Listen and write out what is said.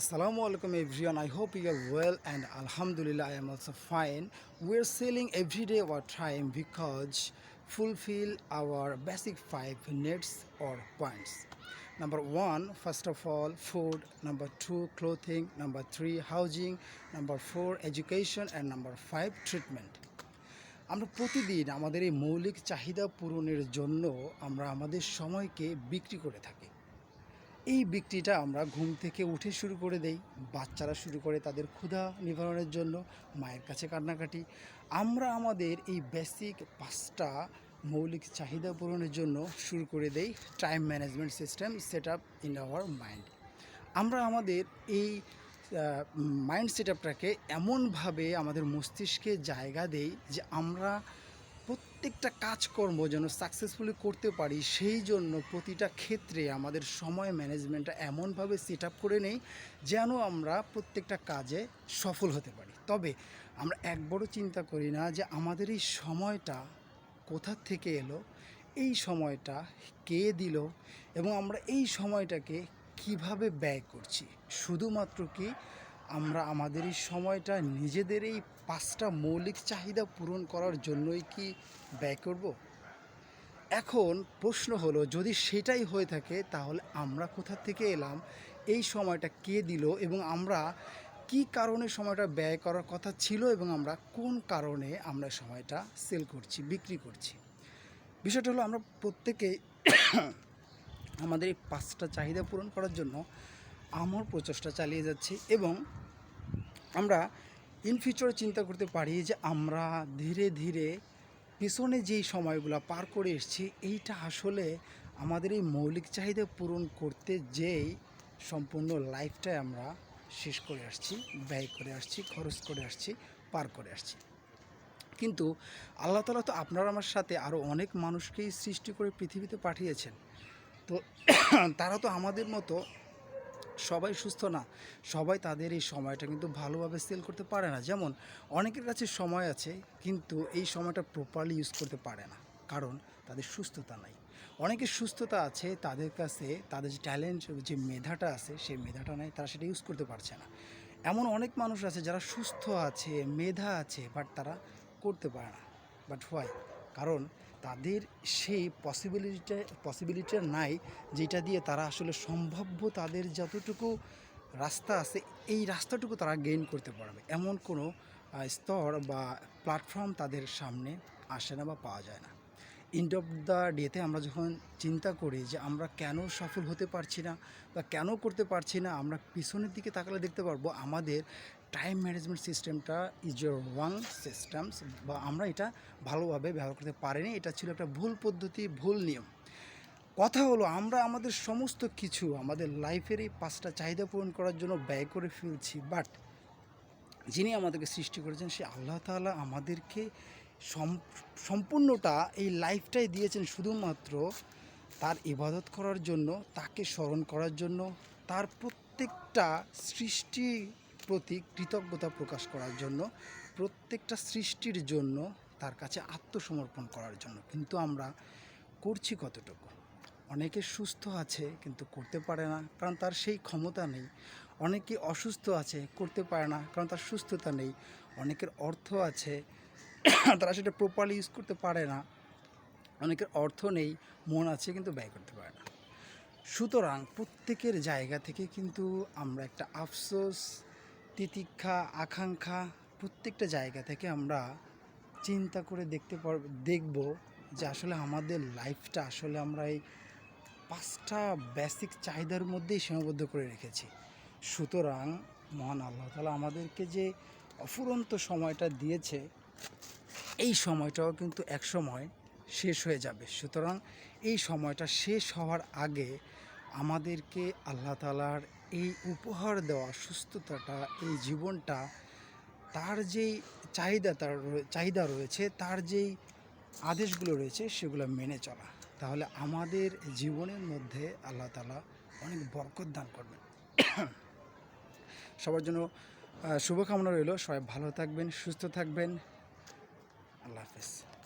Assalamu alaikum everyone. I hope you are well and Alhamdulillah I am also fine. We're selling every day our time because fulfill our basic five needs or points. Number one, first of all, food. Number two, clothing. Number three, housing. Number four, education. And number five, treatment. আমরা প্রতিদিন আমাদের এই মৌলিক চাহিদা পূরণের জন্য আমরা আমাদের সময়কে বিক্রি করে থাকি এই বিক্রিটা আমরা ঘুম থেকে উঠে শুরু করে দেই। বাচ্চারা শুরু করে তাদের ক্ষুধা নিবারণের জন্য, মায়ের কাছে কান্নাকাটি। আমরা আমাদের এই বেসিক পাঁচটা মৌলিক চাহিদা পূরণের জন্য শুরু করে দেই। Time management system set up in our mind আমরা আমাদের এই মাইন্ড সেট আপটাকে এমনভাবে আমাদের মস্তিষ্কে জায়গা দেই যে আমরা প্রত্যেকটা কাজকর্ম যেন সাকসেসফুলি করতে পারি, সেই জন্য প্রতিটা ক্ষেত্রে আমাদের সময় ম্যানেজমেন্টটা এমনভাবে সেট আপ করে নেই যেন আমরা প্রত্যেকটা কাজে সফল হতে পারি। তবে আমরা একবারও চিন্তা করি না যে আমাদের এই সময়টা কোথা থেকে এলো, এই সময়টা কে দিল এবং আমরা এই সময়টাকে কীভাবে ব্যয় করছি। শুধুমাত্র কি আমরা আমাদের এই সময়টা নিজেদের এই পাঁচটা মৌলিক চাহিদা পূরণ করার জন্যই কি ব্যয় করব? এখন প্রশ্ন হলো, যদি সেটাই হয়ে থাকে, তাহলে আমরা কোথা থেকে এলাম? এই সময়টা কে দিল? এবং আমরা কি কারণে সময়টা ব্যয় করার কথা ছিল? এবং আমরা কোন কারণে আমরা সময়টা সেল করছি, বিক্রি করছি? বিষয়টা হলো, আমরা প্রত্যেকে আমাদের এই পাঁচটা চাহিদা পূরণ করার জন্য আমার প্রচেষ্টা চালিয়ে যাচ্ছি এবং আমরা ইন ফিউচারে চিন্তা করতে পারি যে আমরা ধীরে ধীরে পিছনে যেই সময়গুলো পার করে এসেছি, এইটা আসলে আমাদের এই মৌলিক চাহিদা পূরণ করতে যেই সম্পূর্ণ লাইফটাই আমরা শেষ করে আসছি, ব্যয় করে আসছি, খরচ করে আসছি, পার করে আসছি। কিন্তু আল্লাহ তালা তো আপনার আমার সাথে আরও অনেক মানুষকেই সৃষ্টি করে পৃথিবীতে পাঠিয়েছেন। তো তারা তো আমাদের মতো সবাই সুস্থ না, সবাই তাদের এই সময়টা কিন্তু ভালোভাবে সেল করতে পারে না। যেমন, অনেকের কাছে সময় আছে, কিন্তু এই সময়টা প্রপারলি ইউজ করতে পারে না, কারণ তাদের সুস্থতা নাই। অনেকের সুস্থতা আছে, তাদের কাছে তাদের যে ট্যালেন্ট যে মেধাটা আছে, সেই মেধাটা নাই, তারা সেটা ইউজ করতে পারছে না। এমন অনেক মানুষ আছে যারা সুস্থ আছে, মেধা আছে বাট তারা করতে পারে না। বাট হোয়াই কারণ তাদের সেই পসিবিলিটিটা পসিবিলিটিটা নাই যেটা দিয়ে তারা আসলে সম্ভাব্য তাদের যতটুকু রাস্তা আছে, এই রাস্তাটুকু তারা গেইন করতে পারবে। এমন কোনো স্তর বা প্ল্যাটফর্ম তাদের সামনে আসে না বা পাওয়া যায় না। এন্ড অফ দ্য ডেতে আমরা যখন চিন্তা করি যে আমরা কেন সফল হতে পারছি না বা কেন করতে পারছি না, আমরা পিছনের দিকে তাকালে দেখতে পারব আমাদের টাইম ম্যানেজমেন্ট সিস্টেমটা ইজ ইয়োর ওয়ান সিস্টেমস বা আমরা এটা ভালোভাবে ব্যবহার করতে পারিনি। এটা ছিল একটা ভুল পদ্ধতি, ভুল নিয়ম। কথা হলো, আমরা আমাদের সমস্ত কিছু আমাদের লাইফের এই পাঁচটা চাহিদা পূরণ করার জন্য ব্যয় করে ফেলছি বাট যিনি আমাদেরকে সৃষ্টি করেছেন, সে আল্লাহ তাআলা আমাদেরকে সম্পূর্ণটা এই লাইফটাই দিয়েছেন শুধুমাত্র তার ইবাদত করার জন্য, তাকে স্মরণ করার জন্য, তার প্রত্যেকটা সৃষ্টি প্রতি কৃতজ্ঞতা প্রকাশ করার জন্য, প্রত্যেকটা সৃষ্টির জন্য তার কাছে আত্মসমর্পণ করার জন্য। কিন্তু আমরা করছি কতটুকু? অনেকে সুস্থ আছে কিন্তু করতে পারে না, কারণ তার সেই ক্ষমতা নেই। অনেকে অসুস্থ আছে, করতে পারে না, কারণ তার সুস্থতা নেই। অনেকের অর্থ আছে, তারা সেটা প্রপারলি ইউজ করতে পারে না। অনেকের অর্থ নেই, মন আছে কিন্তু ব্যয় করতে পারে না। সুতরাং প্রত্যেকের জায়গা থেকে কিন্তু আমরা একটা আফসোস তিতিক্ষা, আকাঙ্ক্ষা প্রত্যেকটা জায়গা থেকে আমরা চিন্তা করে দেখতে পার, দেখব যে আসলে আমাদের লাইফটা আসলে আমরা এই পাঁচটা বেসিক চাহিদার মধ্যেই সীমাবদ্ধ করে রেখেছি। সুতরাং মহান আল্লাহ তালা আমাদেরকে যে অফুরন্ত সময়টা দিয়েছে, এই সময়টাও কিন্তু এক সময় শেষ হয়ে যাবে। সুতরাং এই সময়টা শেষ হওয়ার আগে আমাদেরকে আল্লাহ তালার এই উপহার দেওয়া, সুস্থতাটা, এই জীবনটা, তার যেই চাহিদা, তার চাহিদা রয়েছে, তার যেই আদেশগুলো রয়েছে, সেগুলো মেনে চলা। তাহলে আমাদের জীবনের মধ্যে আল্লাহ তালা অনেক বরকত দান করবেন। সবার জন্য শুভকামনা রইল। সবাই ভালো থাকবেন, সুস্থ থাকবেন। আল্লাহ হাফেজ।